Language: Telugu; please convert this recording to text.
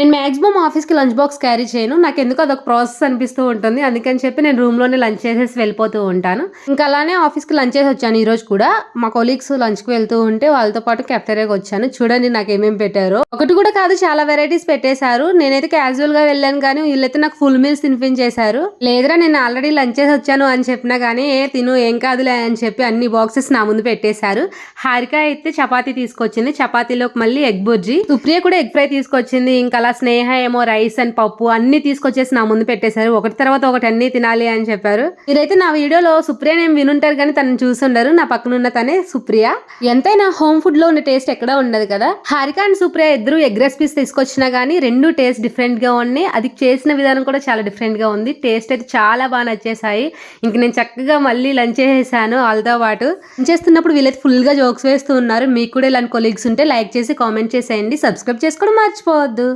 నేను మ్యాక్సిమం ఆఫీస్కి లంచ్ బాక్స్ క్యారీ చేయను. నాకు ఎందుకు అదొక ప్రాసెస్ అనిపిస్తూ ఉంటుంది. అందుకని చెప్పి నేను రూమ్లోనే లంచ్ చేసేసి వెళ్ళిపోతూ ఉంటాను. ఇంకా అలానే ఆఫీస్కి లంచ్ చేసి వచ్చాను ఈరోజు కూడా. మా కొలీగ్స్ లంచ్కి వెళ్తూ ఉంటే వాళ్ళతో పాటు కెఫ్టేరియాకి వచ్చాను. చూడండి నాకు ఏమేమి పెట్టారు. ఒకటి కూడా కాదు చాలా వెరైటీస్ పెట్టేశారు. నేనైతే క్యాజువల్గా వెళ్ళాను కానీ వీళ్ళైతే నాకు ఫుల్ మీల్స్ తినిపించేశారు లేదురా నేను ఆల్రెడీ లంచ్ చేసి వచ్చాను అని చెప్పినా కానీ ఏ తిను ఏం కాదులే అని చెప్పి అన్ని బాక్సెస్ నా ముందు పెట్టేశారు. హారిక అయితే చపాతీ తీసుకొచ్చింది. చపాతీలోకి మళ్ళీ ఎగ్ బుర్జీ. సుప్రియ కూడా ఎగ్ ఫ్రై తీసుకొచ్చింది. ఇంకా అలా స్నేహ ఏమో రైస్ అండ్ పప్పు అన్ని తీసుకొచ్చేసి నా ముందు పెట్టేశారు. ఒకటి తర్వాత ఒకటి అన్ని తినాలి అని చెప్పారు. మీరైతే నా వీడియోలో సుప్రియ నేను వినుంటారు కానీ తను చూసుండరు. నా పక్కన ఉన్న తనే సుప్రియ. ఎంతైనా హోమ్ ఫుడ్లో ఉన్న టేస్ట్ ఎక్కడ ఉండదు కదా. హారిక అండ్ సుప్రియ ఇద్దరు ఎగ్ రెసిపీస్ తీసుకొచ్చినా కానీ రెండు టేస్ట్ డిఫరెంట్గా ఉన్నాయి. అది చేసిన విధానం కూడా చాలా డిఫరెంట్గా ఉంది. టేస్ట్ అయితే చాలా బాగా నచ్చేసాయి ఇంక నేను చక్కగా మళ్ళీ లంచ్ చేసేసాను వాళ్ళతో పాటు. లంచ్ చేస్తున్నప్పుడు వీళ్ళైతే ఫుల్గా జోక్స్ వేస్తూ ఉన్నారు. మీకు కూడా ఇలాంటి కొలీగ్స్ ఉంటే లైక్ చేసి కామెంట్ చేసేయండి. సబ్స్క్రైబ్ చేసుకోవడం మర్చిపోవద్దు.